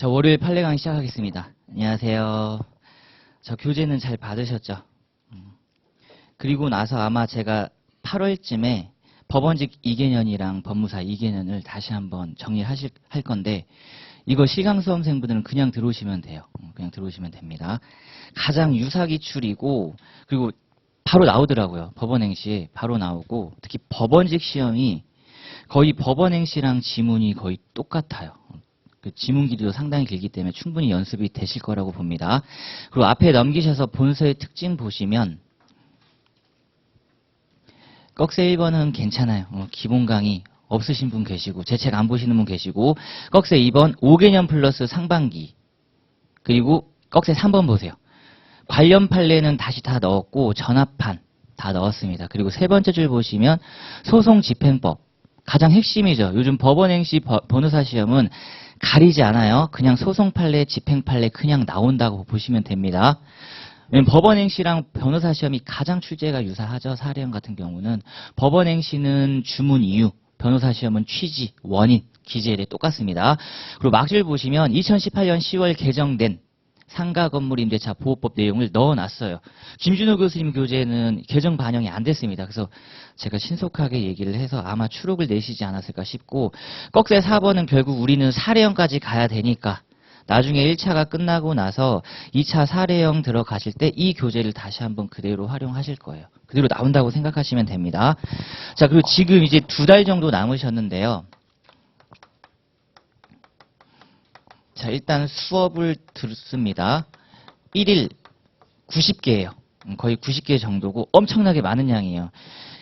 자, 월요일 판례 강의 시작하겠습니다. 안녕하세요. 저 교재는 잘 받으셨죠? 음. 그리고 나서 아마 제가 8월쯤에 법원직 2개년이랑 법무사 2개년을 다시 한번 정리하실 할 건데 이거 실강 수험생분들은 그냥 들어오시면 돼요. 음, 그냥 들어오시면 됩니다. 가장 유사 기출이고 그리고 바로 나오더라고요. 법원 행시 바로 나오고 특히 법원직 시험이 거의 법원 행시랑 지문이 거의 똑같아요. 그 지문 길이도 상당히 길기 때문에 충분히 연습이 되실 거라고 봅니다. 그리고 앞에 넘기셔서 본서의 특징 보시면 꺽쇠 1번은 괜찮아요. 어, 기본 강의 없으신 분 계시고 제 책 안 보시는 분 계시고 꺽쇠 2번 5개년 플러스 상반기 그리고 꺽쇠 3번 보세요. 관련 판례는 다시 다 넣었고 전합판 다 넣었습니다. 그리고 세 번째 줄 보시면 소송 집행법 가장 핵심이죠. 요즘 법원 행시 버- 변호사 시험은 가리지 않아요. 그냥 소송 판례, 집행 판례 그냥 나온다고 보시면 됩니다. 왜냐면 법원 행시랑 변호사 시험이 가장 출제가 유사하죠. 사례형 같은 경우는 법원 행시는 주문 이유, 변호사 시험은 취지, 원인, 기재일에 똑같습니다. 그리고 막줄 보시면 2018년 10월 개정된 상가 건물 임대차 보호법 내용을 넣어놨어요. 김준호 교수님 교재는 개정 반영이 안 됐습니다. 그래서 제가 신속하게 얘기를 해서 아마 추록을 내시지 않았을까 싶고 꺽쇠 4번은 결국 우리는 사례형까지 가야 되니까 나중에 1차가 끝나고 나서 2차 사례형 들어가실 때 이 교재를 다시 한번 그대로 활용하실 거예요. 그대로 나온다고 생각하시면 됩니다. 자, 그리고 지금 이제 두 달 정도 남으셨는데요. 자, 일단 수업을 듣습니다. 1일 90개예요. 음, 거의 90개 정도고 엄청나게 많은 양이에요.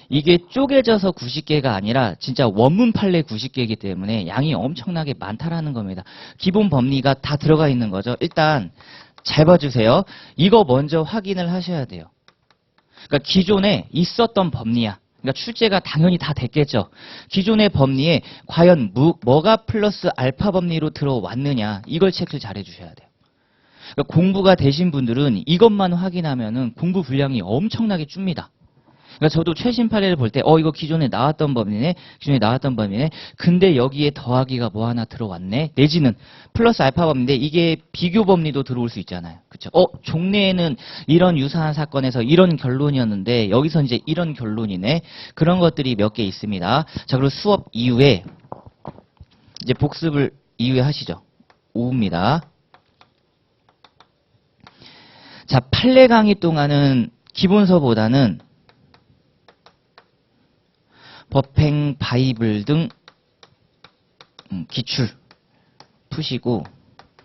이게 쪼개져서 90개가 아니라 진짜 원문 판례 90개이기 때문에 양이 엄청나게 많다라는 겁니다. 기본 법리가 다 들어가 있는 거죠. 일단 잘 봐주세요. 이거 먼저 확인을 하셔야 돼요. 그러니까 기존에 있었던 법리야. 그러니까 출제가 당연히 다 됐겠죠. 기존의 법리에 과연 무- 뭐가 플러스 알파 법리로 들어왔느냐 이걸 체크를 잘 해주셔야 돼요. 그러니까 공부가 되신 분들은 이것만 확인하면은 공부 분량이 엄청나게 줍니다. 그러니까 저도 최신 판례를 볼 때, 어, 이거 기존에 나왔던 법리네, 기존에 나왔던 법리네, 근데 여기에 더하기가 뭐 하나 들어왔네, 내지는 플러스 알파 법리인데 이게 비교 법리도 들어올 수 있잖아요. 그쵸? 어, 종래에는 이런 유사한 사건에서 이런 결론이었는데 여기서 이제 이런 결론이네. 그런 것들이 몇 개 있습니다. 자, 그리고 수업 이후에 이제 복습을 이후에 하시죠. 오후입니다. 자, 판례 강의 동안은 기본서보다는 법행, 바이블 등 음, 기출 푸시고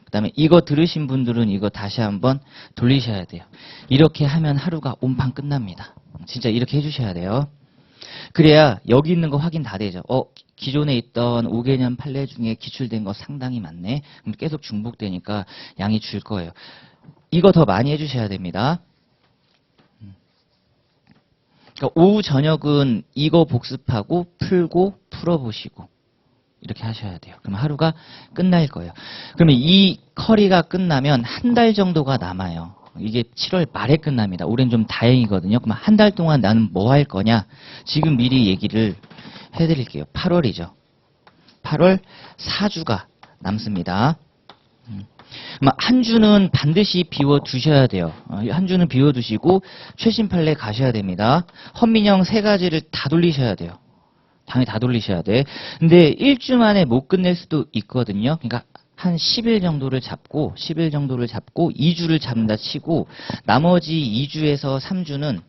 그 다음에 이거 들으신 분들은 이거 다시 한번 돌리셔야 돼요. 이렇게 하면 하루가 온판 끝납니다. 진짜 이렇게 해주셔야 돼요. 그래야 여기 있는 거 확인 다 되죠. 어, 기존에 있던 5개년 판례 중에 기출된 거 상당히 많네. 그럼 계속 중복되니까 양이 줄 거예요. 이거 더 많이 해주셔야 됩니다. 그러니까 오후 저녁은 이거 복습하고 풀고 풀어보시고 이렇게 하셔야 돼요. 그럼 하루가 끝날 거예요. 그러면 이 커리가 끝나면 한 달 정도가 남아요. 이게 7월 말에 끝납니다. 올해는 좀 다행이거든요. 그럼 한 달 동안 나는 뭐 할 거냐? 지금 미리 얘기를 해드릴게요. 8월이죠. 8월 4주가 남습니다. 음. 한 주는 반드시 비워 두셔야 돼요. 어, 한 주는 비워 두시고 최신 판례 가셔야 됩니다. 헌민형 세 가지를 다 돌리셔야 돼요. 당연히 다 돌리셔야 돼. 근데 일주 만에 못 끝낼 수도 있거든요. 그러니까 한 10일 정도를 잡고 10일 정도를 잡고 2주를 잡는다 치고 나머지 2주에서 3주는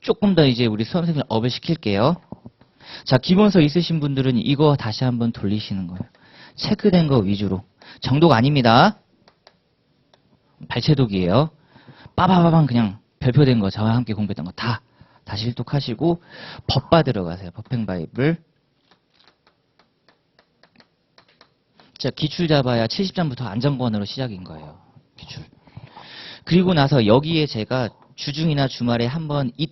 조금 더 이제 우리 수험생들 업을 시킬게요. 자, 기본서 있으신 분들은 이거 다시 한번 돌리시는 거예요. 체크된 거 위주로. 정독 아닙니다. 발췌독이에요. 빠바바방 그냥 별표된 거 저와 함께 공부했던 거 다 다시 일독하시고 법바 들어가세요. 법행 바이블. 자, 기출 잡아야 70점부터 안정권으로 시작인 거예요. 기출. 그리고 나서 여기에 제가 주중이나 주말에 한번 이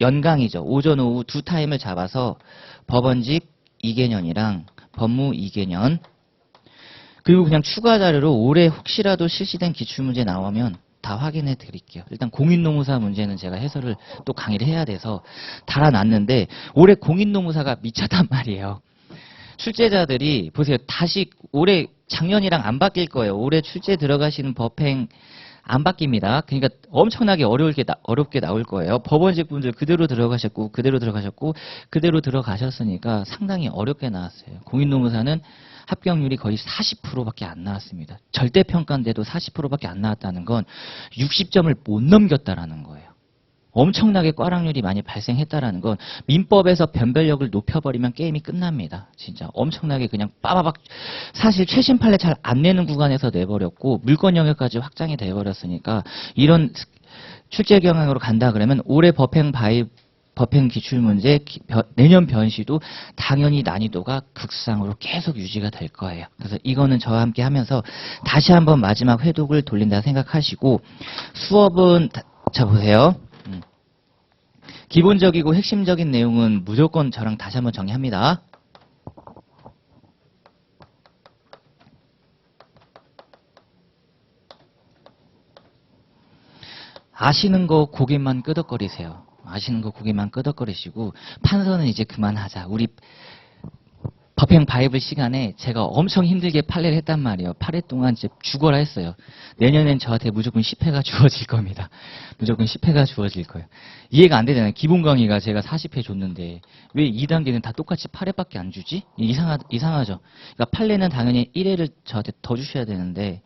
연강이죠. 오전 오후 두 타임을 잡아서 법원직 2개년이랑 법무 2개년 그리고 그냥 추가 자료로 올해 혹시라도 실시된 기출문제 나오면 다 확인해 드릴게요. 일단 공인노무사 문제는 제가 해설을 또 강의를 해야 돼서 달아놨는데 올해 공인노무사가 미쳤단 말이에요. 출제자들이 보세요. 다시 올해 작년이랑 안 바뀔 거예요. 올해 출제 들어가시는 법행 안 바뀝니다. 그러니까 엄청나게 어렵게, 나, 어렵게 나올 거예요. 법원직 분들 그대로 들어가셨고, 그대로 들어가셨고, 그대로 들어가셨으니까 상당히 어렵게 나왔어요. 공인노무사는 합격률이 거의 40%밖에 안 나왔습니다. 절대 평가인데도 40%밖에 안 나왔다는 건 60점을 못 넘겼다라는 거예요. 엄청나게 꽈락률이 많이 발생했다라는 건 민법에서 변별력을 높여버리면 게임이 끝납니다. 진짜 엄청나게 그냥 빠바박 사실 최신 판례 잘 안 내는 구간에서 내버렸고 물권 영역까지 확장이 돼버렸으니까 이런 출제 경향으로 간다 그러면 올해 법행 바이 법행 기출 문제 내년 변시도 당연히 난이도가 극상으로 계속 유지가 될 거예요. 그래서 이거는 저와 함께 하면서 다시 한번 마지막 회독을 돌린다 생각하시고 수업은 다- 자 보세요. 음. 기본적이고 핵심적인 내용은 무조건 저랑 다시 한번 정리합니다. 아시는 거 고개만 끄덕거리세요. 아시는 거 고개만 끄덕거리시고 판서는 이제 그만하자. 우리 법행 바이블 시간에 제가 엄청 힘들게 판례를 했단 말이에요. 8회 동안 이제 죽어라 했어요. 내년엔 저한테 무조건 10회가 주어질 겁니다. 무조건 10회가 주어질 거예요. 이해가 안 되잖아요. 기본 강의가 제가 40회 줬는데 왜 2단계는 다 똑같이 8회밖에 안 주지? 이상하, 이상하죠. 그러니까 판례는 당연히 1회를 저한테 더 주셔야 되는데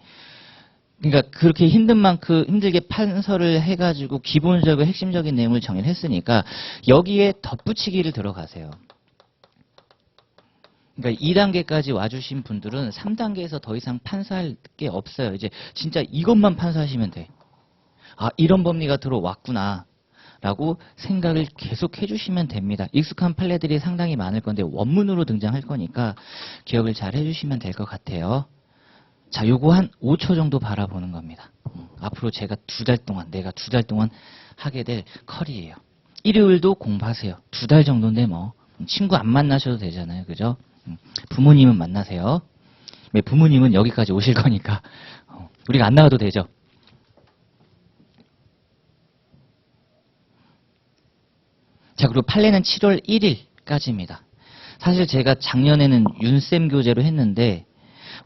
그러니까 그렇게 힘든 만큼 힘들게 판서를 해가지고 기본적이고 핵심적인 내용을 정리를 했으니까 여기에 덧붙이기를 들어가세요. 그러니까 2단계까지 와주신 분들은 3단계에서 더 이상 판사할 게 없어요. 이제 진짜 이것만 판사하시면 돼. 아, 이런 법리가 들어왔구나. 라고 생각을 계속 해주시면 됩니다. 익숙한 판례들이 상당히 많을 건데 원문으로 등장할 거니까 기억을 잘 해주시면 될 것 같아요. 자, 요거 한 5초 정도 바라보는 겁니다. 음, 앞으로 제가 두 달 동안, 내가 두 달 동안 하게 될 컬이에요. 일요일도 공부하세요. 두 달 정도인데 뭐. 음, 친구 안 만나셔도 되잖아요. 그죠? 음, 부모님은 만나세요. 네, 부모님은 여기까지 오실 거니까. 어, 우리가 안 나와도 되죠. 자, 그리고 판례는 7월 1일까지입니다. 사실 제가 작년에는 윤쌤 교재로 했는데,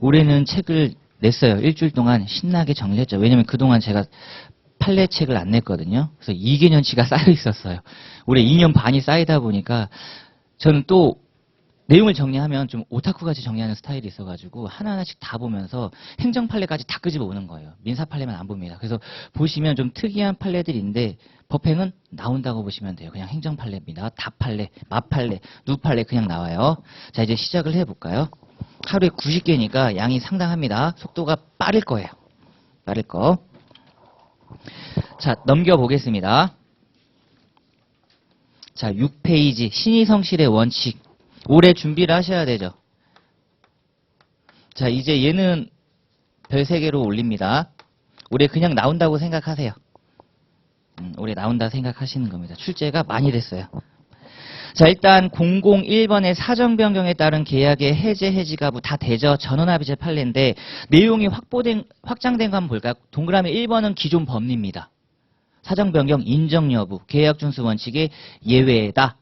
올해는 책을 냈어요. 일주일 동안 신나게 정리했죠. 왜냐면 그동안 제가 판례 책을 안 냈거든요. 그래서 2개년치가 쌓여 있었어요. 올해 2년 반이 쌓이다 보니까 저는 또 내용을 정리하면 좀 오타쿠같이 정리하는 스타일이 있어가지고 하나하나씩 다 보면서 행정 판례까지 다 끄집어 오는 거예요. 민사 판례만 안 봅니다. 그래서 보시면 좀 특이한 판례들인데 법행은 나온다고 보시면 돼요. 그냥 행정 판례입니다. 다 판례, 마 판례, 누 판례 그냥 나와요. 자 이제 시작을 해볼까요? 하루에 90개니까 양이 상당합니다. 속도가 빠를 거예요. 빠를 거. 자, 넘겨보겠습니다. 자, 6페이지. 신의성실의 원칙. 올해 준비를 하셔야 되죠. 자, 이제 얘는 별 3개로 올립니다. 올해 그냥 나온다고 생각하세요. 음, 올해 나온다 생각하시는 겁니다. 출제가 많이 됐어요. 자, 일단 001번의 사정 변경에 따른 계약의 해제 해지 가부 다 되죠. 전원합의제 판례인데 내용이 확보된 확장된 거 한번 볼까요? 동그라미 1번은 기존 법리입니다. 사정 변경 인정 여부, 계약 준수 원칙의 예외다.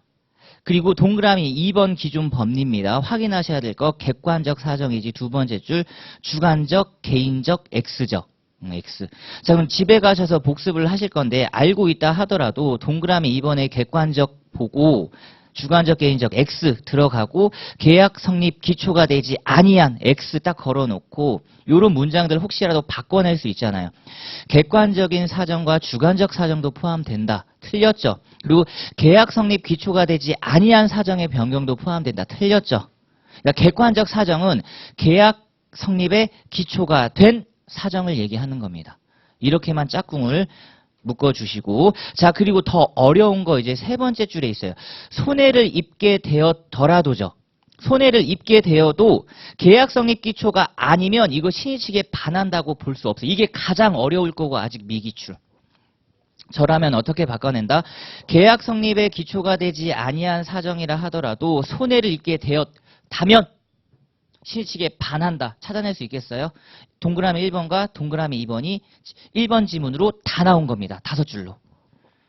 그리고 동그라미 2번 기존 법리입니다. 확인하셔야 될 거 객관적 사정이지 두 번째 줄 주관적 개인적 X적 음, X. 자, 그럼 집에 가셔서 복습을 하실 건데 알고 있다 하더라도 동그라미 2번에 객관적 보고 주관적 개인적 X 들어가고 계약 성립 기초가 되지 아니한 X 딱 걸어놓고 요런 문장들 혹시라도 바꿔낼 수 있잖아요. 객관적인 사정과 주관적 사정도 포함된다. 틀렸죠. 그리고 계약 성립 기초가 되지 아니한 사정의 변경도 포함된다. 틀렸죠. 그러니까 객관적 사정은 계약 성립의 기초가 된 사정을 얘기하는 겁니다. 이렇게만 짝꿍을 묶어주시고 자 그리고 더 어려운 거 이제 세 번째 줄에 있어요. 손해를 입게 되었더라도죠. 손해를 입게 되어도 계약 성립 기초가 아니면 이거 신의 측에 반한다고 볼 수 없어요. 이게 가장 어려울 거고 아직 미기출. 저라면 어떻게 바꿔낸다? 계약 성립의 기초가 되지 아니한 사정이라 하더라도 손해를 입게 되었다면 실칙에 반한다. 찾아낼 수 있겠어요? 동그라미 1번과 동그라미 2번이 1번 지문으로 다 나온 겁니다. 다섯 줄로.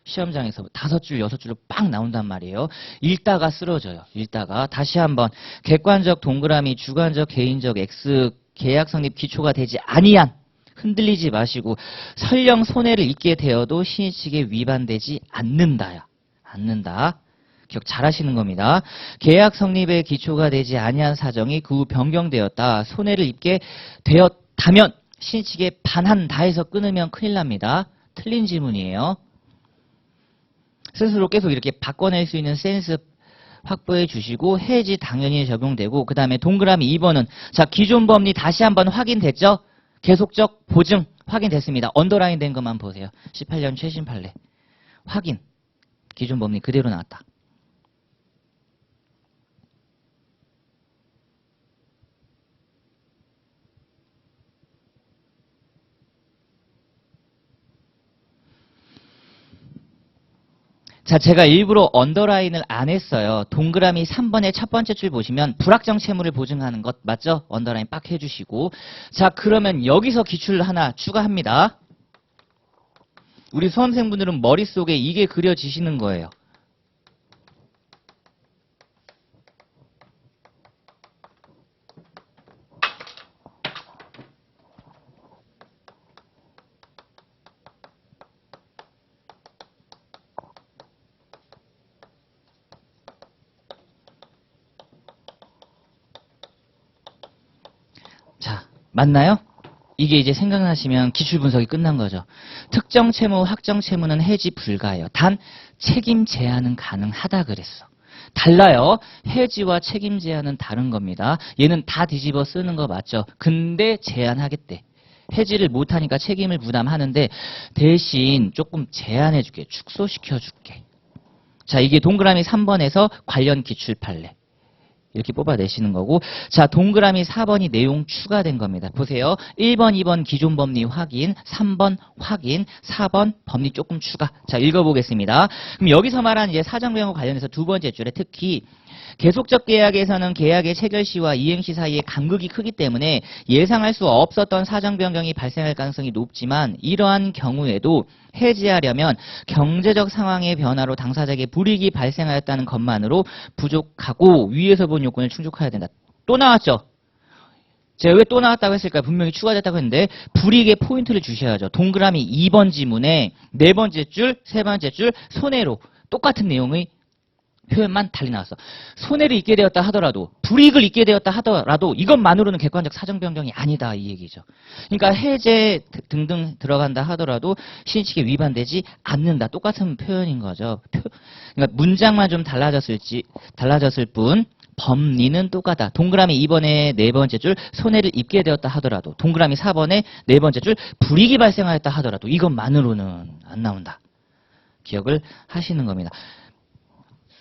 시험장에서 다섯 줄, 여섯 줄로 빵 나온단 말이에요. 읽다가 쓰러져요. 읽다가 다시 한번 객관적 동그라미, 주관적, 개인적 X 계약 성립 기초가 되지 아니한 흔들리지 마시고 설령 손해를 입게 되어도 신의 측에 위반되지 않는다야. 않는다. 기억 잘 하시는 겁니다. 계약 성립의 기초가 되지 아니한 사정이 그 후 변경되었다. 손해를 입게 되었다면 신의 측에 반한 다 해서 끊으면 큰일 납니다. 틀린 질문이에요. 스스로 계속 이렇게 바꿔낼 수 있는 센스 확보해 주시고 해지 당연히 적용되고 그 다음에 동그라미 2번은 자 기존 법리 다시 한번 확인됐죠? 계속적 보증 확인됐습니다. 언더라인 된 것만 보세요. 18년 최신 판례 확인 기존 법리 그대로 나왔다. 자, 제가 일부러 언더라인을 안 했어요. 동그라미 3번의 첫 번째 줄 보시면 불확정 채무를 보증하는 것 맞죠? 언더라인 빡 해주시고. 자, 그러면 여기서 기출 하나 추가합니다. 우리 수험생분들은 머릿속에 이게 그려지시는 거예요. 자, 맞나요? 이게 이제 생각나시면 기출 분석이 끝난 거죠. 특정 채무, 확정 채무는 해지 불가해요. 단 책임 제한은 가능하다 그랬어. 달라요. 해지와 책임 제한은 다른 겁니다. 얘는 다 뒤집어 쓰는 거 맞죠? 근데 제한하겠대. 해지를 못하니까 책임을 부담하는데 대신 조금 제한해 줄게. 축소시켜 줄게. 자, 이게 동그라미 3번에서 관련 기출 판례. 이렇게 뽑아내시는 거고 자 동그라미 4번이 내용 추가된 겁니다. 보세요. 1번, 2번 기존 법리 확인, 3번 확인, 4번 법리 조금 추가. 자 읽어보겠습니다. 그럼 여기서 말하는 이제 사정병과 관련해서 두 번째 줄에 특히 계속적 계약에서는 계약의 체결 시와 이행 시 사이에 간극이 크기 때문에 예상할 수 없었던 사정 변경이 발생할 가능성이 높지만 이러한 경우에도 해지하려면 경제적 상황의 변화로 당사자에게 불이익이 발생하였다는 것만으로 부족하고 위에서 본 요건을 충족해야 된다. 또 나왔죠? 제가 왜 또 나왔다고 했을까요? 분명히 추가됐다고 했는데 불이익의 포인트를 주셔야죠. 동그라미 2번 지문에 네 번째 줄, 세 번째 줄 손해로 똑같은 내용의 표현만 달리 나왔어. 손해를 입게 되었다 하더라도 불이익을 입게 되었다 하더라도 이것만으로는 객관적 사정 변경이 아니다 이 얘기죠. 그러니까 해제 드- 등등 들어간다 하더라도 신의칙에 위반되지 않는다. 똑같은 표현인 거죠. 표- 그러니까 문장만 좀 달라졌을지 달라졌을 뿐 법리는 똑같다. 동그라미 2번에 네 번째 줄 손해를 입게 되었다 하더라도 동그라미 4번에 네 번째 줄 불이익이 발생하였다 하더라도 이것만으로는 안 나온다. 기억을 하시는 겁니다.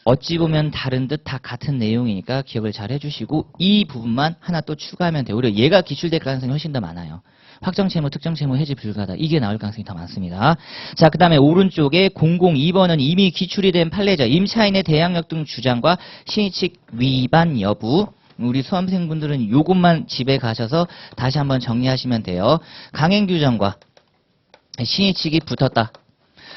어찌 보면 다른 듯 다 같은 내용이니까 기억을 잘 해주시고 이 부분만 하나 또 추가하면 돼요. 오히려 얘가 기출될 가능성이 훨씬 더 많아요. 확정 채무, 특정 채무 해지 불가다. 이게 나올 가능성이 더 많습니다. 자, 그 다음에 오른쪽에 002번은 이미 기출이 된 판례죠. 임차인의 대항력 등 주장과 신의칙 위반 여부. 우리 수험생분들은 요것만 집에 가셔서 다시 한번 정리하시면 돼요. 강행 규정과 신의칙이 붙었다.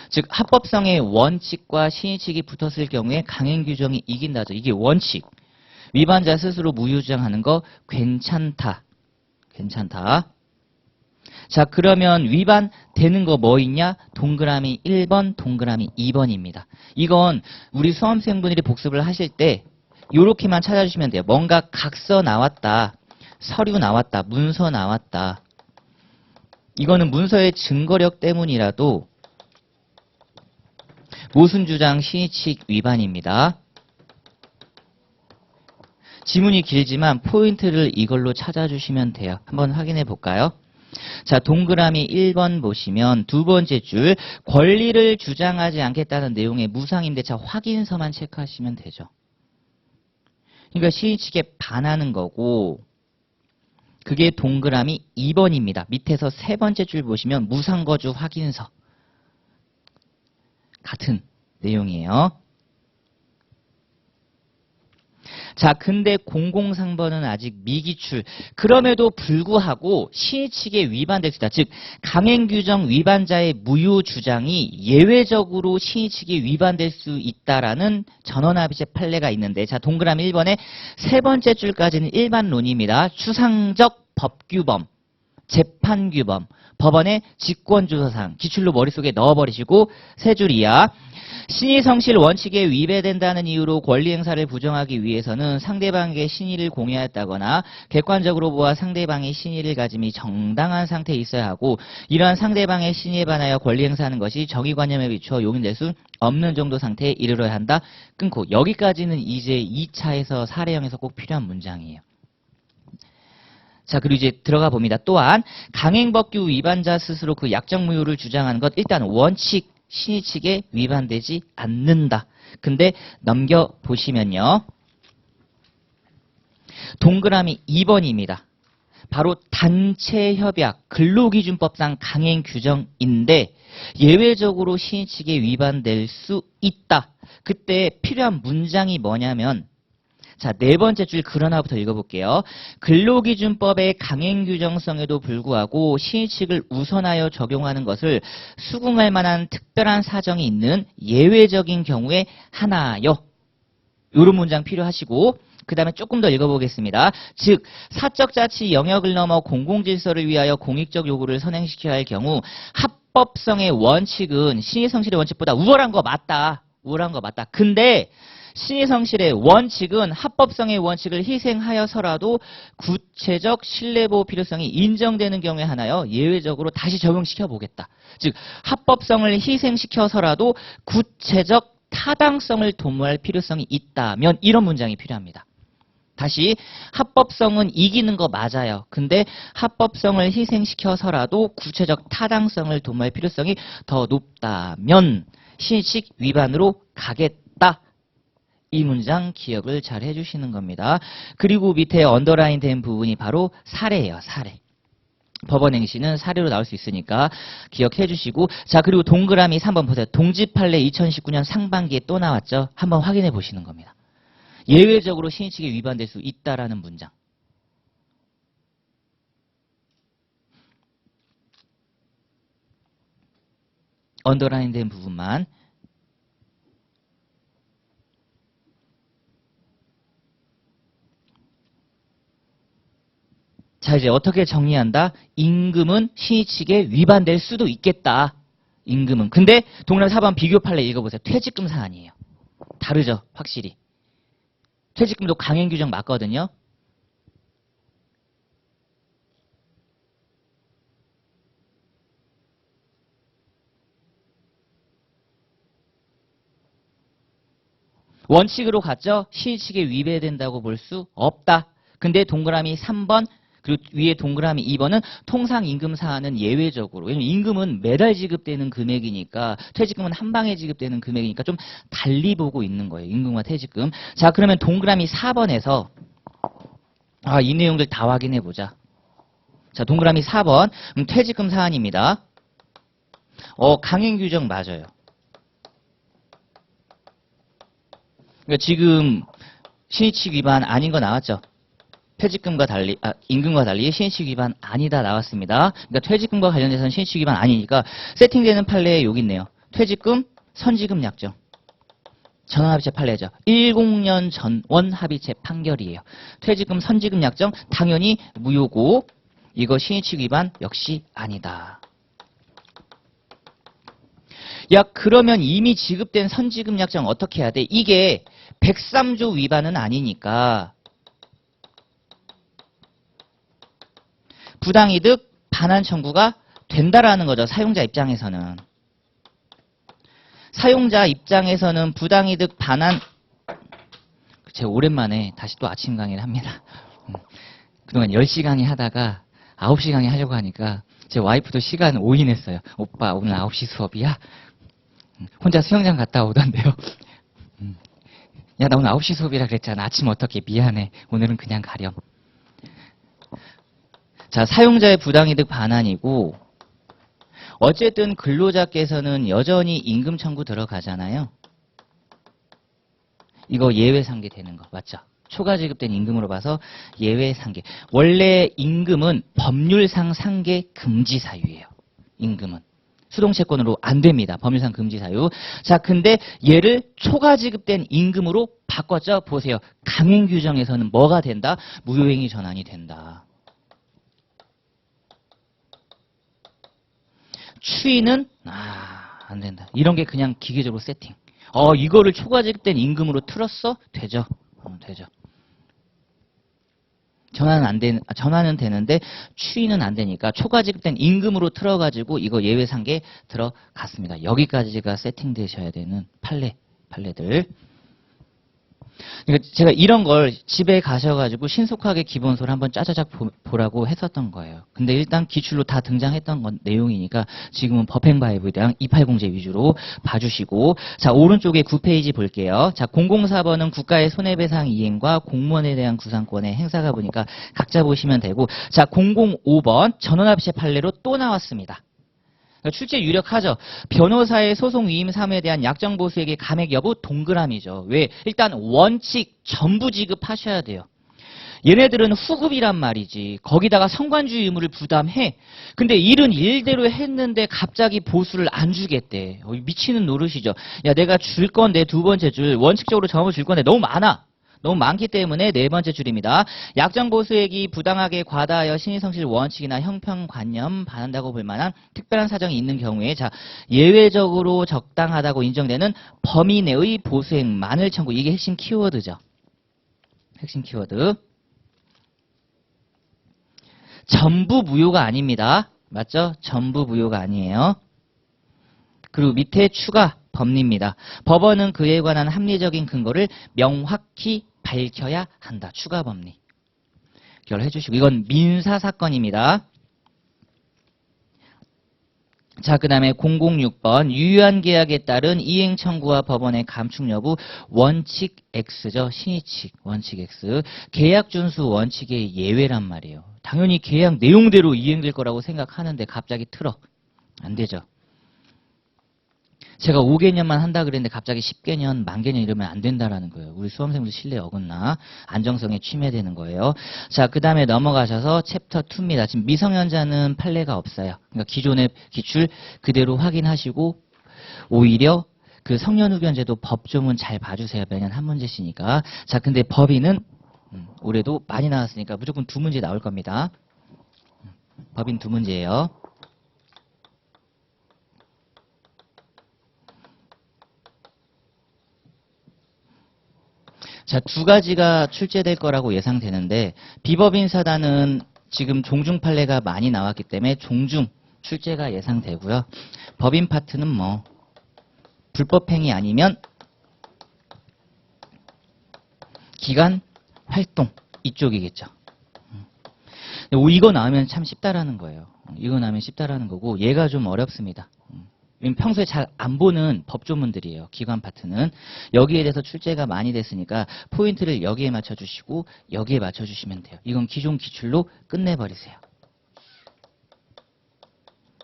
즉 합법성의 원칙과 신의칙이 붙었을 경우에 강행 규정이 이긴다죠. 이게 원칙. 위반자 스스로 무효 주장하는 거 괜찮다. 괜찮다. 자, 그러면 위반되는 거 뭐 있냐? 동그라미 1번, 동그라미 2번입니다. 이건 우리 수험생분들이 복습을 하실 때 요렇게만 찾아주시면 돼요. 뭔가 각서 나왔다. 서류 나왔다. 문서 나왔다. 이거는 문서의 증거력 때문이라도 모순 주장 신의칙 위반입니다. 지문이 길지만 포인트를 이걸로 찾아주시면 돼요. 한번 확인해 볼까요? 자, 동그라미 1번 보시면 두 번째 줄 권리를 주장하지 않겠다는 내용의 무상임대차 확인서만 체크하시면 되죠. 그러니까 신의칙에 반하는 거고 그게 동그라미 2번입니다. 밑에서 세 번째 줄 보시면 무상거주 확인서 같은 내용이에요. 자, 근데 공공상번은 아직 미기출. 그럼에도 불구하고 신의칙에 위반될 수 있다. 즉, 강행규정 위반자의 무효 주장이 예외적으로 신의칙에 위반될 수 있다라는 전원합의체 판례가 있는데, 자, 동그라미 1번에 세 번째 줄까지는 일반론입니다. 추상적 법규범, 재판규범, 법원의 직권조사상 기출로 머릿속에 넣어버리시고 세 줄이야. 신의 성실 원칙에 위배된다는 이유로 권리 행사를 부정하기 위해서는 상대방에게 신의를 공유했다거나 객관적으로 보아 상대방의 신의를 가짐이 정당한 상태에 있어야 하고 이러한 상대방의 신의에 반하여 권리 행사하는 것이 정의관념에 비추어 용인될 수 없는 정도 상태에 이르러야 한다. 끊고 여기까지는 이제 2차에서 사례형에서 꼭 필요한 문장이에요. 자, 그리고 이제 들어가 봅니다. 또한 강행법규 위반자 스스로 그 약정 무효를 주장하는 것 일단 원칙 신의 측에 위반되지 않는다. 근데 넘겨 보시면요. 동그라미 2번입니다. 바로 단체 협약 근로기준법상 강행 규정인데 예외적으로 신의 측에 위반될 수 있다. 그때 필요한 문장이 뭐냐면 자, 네 번째 줄글 하나부터 읽어볼게요. 근로기준법의 강행 규정성에도 불구하고 신의칙을 우선하여 적용하는 것을 수긍할 만한 특별한 사정이 있는 예외적인 경우에 하나요. 요런 문장 필요하시고 그 다음에 조금 더 읽어보겠습니다. 즉 사적 자치 영역을 넘어 공공질서를 위하여 공익적 요구를 선행시켜야 할 경우 합법성의 원칙은 신의성실의 원칙보다 우월한 거 맞다. 우월한 거 맞다. 근데 신의성실의 원칙은 합법성의 원칙을 희생하여서라도 구체적 신뢰보호 필요성이 인정되는 경우에 하나요 예외적으로 다시 적용시켜 보겠다. 즉 합법성을 희생시켜서라도 구체적 타당성을 도모할 필요성이 있다면 이런 문장이 필요합니다. 다시 합법성은 이기는 거 맞아요. 근데 합법성을 희생시켜서라도 구체적 타당성을 도모할 필요성이 더 높다면 신식 위반으로 가겠다. 이 문장 기억을 잘 해주시는 겁니다. 그리고 밑에 언더라인 된 부분이 바로 사례예요. 사례. 법원 행시는 사례로 나올 수 있으니까 기억해 주시고 자 그리고 동그라미 3번 보세요. 동지판례 2019년 상반기에 또 나왔죠. 한번 확인해 보시는 겁니다. 예외적으로 신의칙에 위반될 수 있다라는 문장. 언더라인 된 부분만 자, 이제 어떻게 정리한다? 임금은 신의칙에 위반될 수도 있겠다. 임금은. 근데 동그라미 4번 비교 판례 읽어보세요. 퇴직금 사안이에요. 다르죠, 확실히. 퇴직금도 강행 규정 맞거든요. 원칙으로 갔죠? 신의칙에 위배된다고 볼 수 없다. 근데 동그라미 3번 그리고 위에 동그라미 2번은 통상 임금 사안은 예외적으로 왜냐면 임금은 매달 지급되는 금액이니까 퇴직금은 한 방에 지급되는 금액이니까 좀 달리 보고 있는 거예요. 임금과 퇴직금. 자, 그러면 동그라미 4번에서 아, 이 내용들 다 확인해 보자. 자, 동그라미 4번. 음, 퇴직금 사안입니다. 어, 강행 규정 맞아요. 그러니까 지금 신의칙 위반 아닌 거 나왔죠? 퇴직금과 달리, 아, 임금과 달리 신의칙 위반 아니다 나왔습니다. 그러니까 퇴직금과 관련해서는 신의칙 위반 아니니까 세팅되는 판례에 여기 있네요. 퇴직금, 선지금 약정. 전원합의체 판례죠. 10년 전원 합의체 판결이에요. 퇴직금, 선지금 약정 당연히 무효고 이거 신의칙 위반 역시 아니다. 야 그러면 이미 지급된 선지금 약정 어떻게 해야 돼? 이게 103조 위반은 아니니까 부당이득 반환 청구가 된다라는 거죠. 사용자 입장에서는. 사용자 입장에서는 부당이득 반환 제가 오랜만에 다시 또 아침 강의를 합니다. 음, 그동안 10시 강의 하다가 9시 강의 하려고 하니까 제 와이프도 시간 오인했어요. 오빠 오늘 9시 수업이야? 음, 혼자 수영장 갔다 오던데요. 음, 야, 나 오늘 9시 수업이라 그랬잖아. 아침 어떻게 미안해. 오늘은 그냥 가렴. 자, 사용자의 부당이득 반환이고 어쨌든 근로자께서는 여전히 임금 청구 들어가잖아요. 이거 예외 상계 되는 거 맞죠? 초과 지급된 임금으로 봐서 예외 상계. 원래 임금은 법률상 상계 금지 사유예요. 임금은. 수동채권으로 안 됩니다. 법률상 금지 사유. 자, 근데 얘를 초과 지급된 임금으로 바꿨죠? 보세요. 강행 규정에서는 뭐가 된다? 무효행위 전환이 된다. 추이는 아, 안 된다. 이런 게 그냥 기계적으로 세팅. 어, 이거를 초과직 된 임금으로 틀었어? 되죠. 어, 되죠. 전환은 안 되, 아, 전환은 되는데 추이는 안 되니까 초과지급된 임금으로 틀어가지고 이거 예외 상계 들어갔습니다. 여기까지가 세팅되셔야 되는 판례, 판례들. 그러니까 제가 이런 걸 집에 가셔가지고 신속하게 기본소를 한번 짜자작 보- 보라고 했었던 거예요. 근데 일단 기출로 다 등장했던 건 내용이니까 지금은 법행바이브에 대한 280제 위주로 봐주시고 자 오른쪽에 9페이지 볼게요. 자 004번은 국가의 손해배상 이행과 공무원에 대한 구상권의 행사가 보니까 각자 보시면 되고 자 005번 전원합체 판례로 또 나왔습니다. 그러니까 출제 유력하죠. 변호사의 소송 위임 사무에 대한 약정 보수에게 감액 여부 동그라미죠. 왜? 일단 원칙 전부 지급하셔야 돼요. 얘네들은 후급이란 말이지. 거기다가 성관주의 의무를 부담해. 근데 일은 일대로 했는데 갑자기 보수를 안 주겠대. 어, 미치는 노릇이죠. 야, 내가 줄 건데 두 번째 줄 원칙적으로 점을 줄 건데 너무 많아. 너무 많기 때문에 네 번째 줄입니다. 약정 보수액이 부당하게 과다하여 신의성실 원칙이나 형평관념 반한다고 볼 만한 특별한 사정이 있는 경우에 자 예외적으로 적당하다고 인정되는 범위 내의 보수액만을 청구. 이게 핵심 키워드죠. 핵심 키워드. 전부 무효가 아닙니다. 맞죠? 전부 무효가 아니에요. 그리고 밑에 추가 법리입니다. 법원은 그에 관한 합리적인 근거를 명확히 밝혀야 한다. 추가 법리. 기억해 주시고 이건 민사 사건입니다. 자, 그 다음에 006번 유효한 계약에 따른 이행 청구와 법원의 감축 여부 원칙 X죠. 신의칙 원칙 X. 계약 준수 원칙의 예외란 말이에요. 당연히 계약 내용대로 이행될 거라고 생각하는데 갑자기 틀어. 안 되죠. 제가 5개년만 한다 그랬는데 갑자기 10개년, 만개년 이러면 안 된다라는 거예요. 우리 수험생들 신뢰 어긋나 안정성에 침해되는 거예요. 자, 그 다음에 넘어가셔서 챕터 2입니다. 지금 미성년자는 판례가 없어요. 그러니까 기존의 기출 그대로 확인하시고 오히려 그 성년 후견제도 법조문 잘 봐주세요. 매년 한 문제씩이니까. 자, 근데 법인은 음, 올해도 많이 나왔으니까 무조건 두 문제 나올 겁니다. 음, 법인 두 문제예요. 자, 두 가지가 출제될 거라고 예상되는데 비법인 사단은 지금 종중 판례가 많이 나왔기 때문에 종중 출제가 예상되고요. 법인 파트는 뭐 불법행위 아니면 기간 활동 이쪽이겠죠. 이거 나오면 참 쉽다라는 거예요. 이거 나오면 쉽다라는 거고 얘가 좀 어렵습니다. 음. 평소에 잘 안 보는 법조문들이에요. 기관 파트는. 여기에 대해서 출제가 많이 됐으니까 포인트를 여기에 맞춰주시고 여기에 맞춰주시면 돼요. 이건 기존 기출로 끝내버리세요.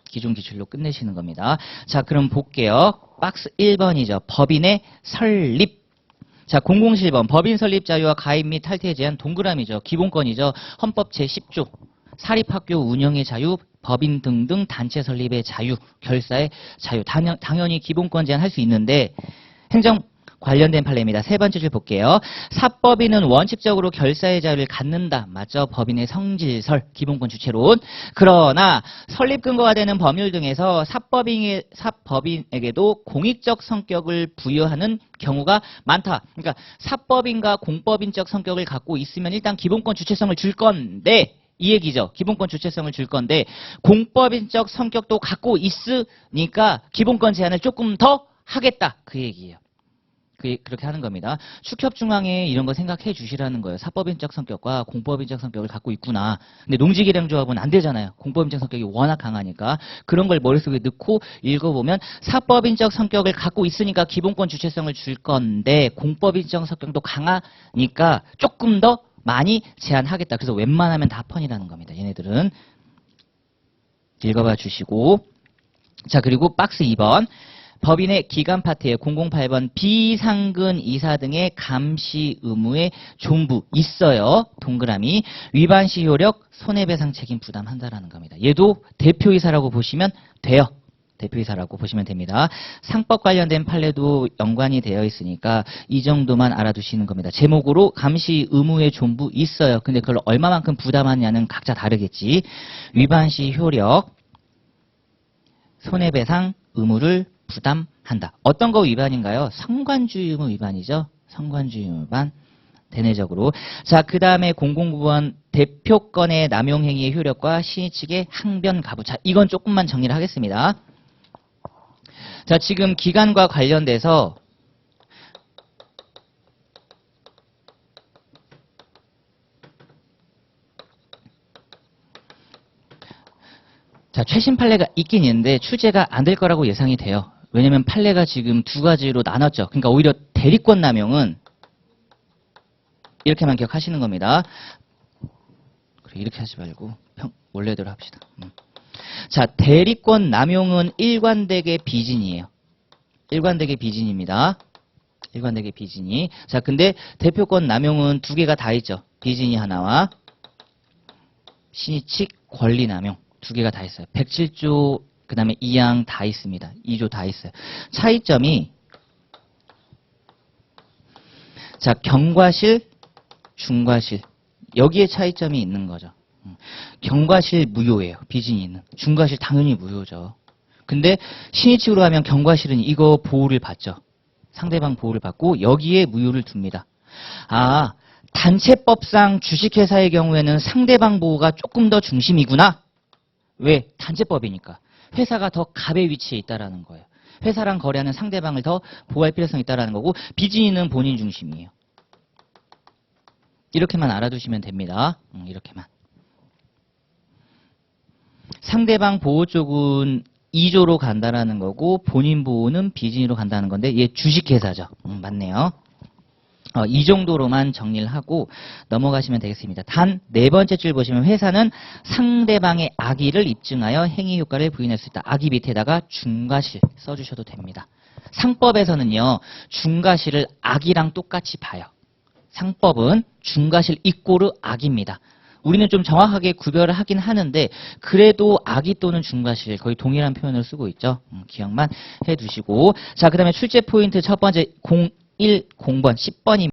기존 기출로 끝내시는 겁니다. 자, 그럼 볼게요. 박스 1번이죠. 법인의 설립. 자, 007번 법인 설립 자유와 가입 및 탈퇴에 제한 동그라미죠. 기본권이죠. 헌법 제10조 사립학교 운영의 자유, 법인 등등 단체 설립의 자유, 결사의 자유. 당연, 당연히 기본권 제한할 수 있는데 행정 관련된 판례입니다. 세 번째 줄 볼게요. 사법인은 원칙적으로 결사의 자유를 갖는다. 맞죠? 법인의 성질설, 기본권 주체론. 그러나 설립 근거가 되는 법률 등에서 사법인의, 사법인에게도 공익적 성격을 부여하는 경우가 많다. 그러니까 사법인과 공법인적 성격을 갖고 있으면 일단 기본권 주체성을 줄 건데 이 얘기죠. 기본권 주체성을 줄 건데 공법인적 성격도 갖고 있으니까 기본권 제한을 조금 더 하겠다. 그 얘기예요. 그, 그렇게 하는 겁니다. 축협 중앙에 이런 거 생각해 주시라는 거예요. 사법인적 성격과 공법인적 성격을 갖고 있구나. 근데 농지기량조합은 안 되잖아요. 공법인적 성격이 워낙 강하니까. 그런 걸 머릿속에 넣고 읽어보면 사법인적 성격을 갖고 있으니까 기본권 주체성을 줄 건데 공법인적 성격도 강하니까 조금 더 많이 제한하겠다. 그래서 웬만하면 다 펀이라는 겁니다. 얘네들은. 읽어봐 주시고. 자, 그리고 박스 2번. 법인의 기간 파트에 008번 비상근 이사 등의 감시 의무에 존부 있어요. 동그라미. 위반 시 효력 손해배상 책임 부담한다라는 겁니다. 얘도 대표이사라고 보시면 돼요. 대표이사라고 보시면 됩니다. 상법 관련된 판례도 연관이 되어 있으니까 이 정도만 알아두시는 겁니다. 제목으로 감시 의무의 존부 있어요. 근데 그걸 얼마만큼 부담하냐는 각자 다르겠지. 위반 시 효력 손해배상 의무를 부담한다. 어떤 거 위반인가요? 성관주의 의무 위반이죠. 성관주의 의무 위반. 대내적으로. 자, 그 다음에 009번 대표권의 남용 행위의 효력과 시의 측의 항변 가부. 자, 이건 조금만 정리를 하겠습니다. 자, 지금 기간과 관련돼서 자, 최신 판례가 있긴 있는데 출제가 안 될 거라고 예상이 돼요. 왜냐면 판례가 지금 두 가지로 나눴죠. 그러니까 오히려 대리권 남용은 이렇게만 기억하시는 겁니다. 그래, 이렇게 하지 말고 평, 원래대로 합시다. 음. 자, 대리권 남용은 일관되게 비진이에요. 일관되게 비진입니다. 일관되게 비진이. 자, 근데 대표권 남용은 두 개가 다 있죠. 비진이 하나와 신의칙 권리 남용 두 개가 다 있어요. 107조 그 다음에 2항 다 있습니다. 2조 다 있어요. 차이점이 자, 경과실, 중과실 여기에 차이점이 있는 거죠. 음. 경과실 무효예요. 비진이 있는. 중과실 당연히 무효죠. 근데 신의칙으로 하면 경과실은 이거 보호를 받죠. 상대방 보호를 받고 여기에 무효를 둡니다. 아, 단체법상 주식회사의 경우에는 상대방 보호가 조금 더 중심이구나. 왜? 단체법이니까. 회사가 더 갑의 위치에 있다라는 거예요. 회사랑 거래하는 상대방을 더 보호할 필요성이 있다라는 거고 비진이는 본인 중심이에요. 이렇게만 알아두시면 됩니다. 음, 이렇게만. 상대방 보호 쪽은 2조로 간다라는 거고 본인 보호는 비진이로 간다는 건데 얘 주식회사죠. 음, 맞네요. 어, 이 정도로만 정리를 하고 넘어가시면 되겠습니다. 단 네 번째 줄 보시면 회사는 상대방의 악의를 입증하여 행위 효과를 부인할 수 있다. 악의 밑에다가 중과실 써주셔도 됩니다. 상법에서는요 중과실을 악이랑 똑같이 봐요. 상법은 중과실 이꼬르 악입니다. 우리는 좀 정확하게 구별을 하긴 하는데 그래도 아기 또는 중과실 거의 동일한 표현을 쓰고 있죠. 음, 기억만 해두시고 자 그 다음에 출제 포인트 첫 번째 010번 10번입니다.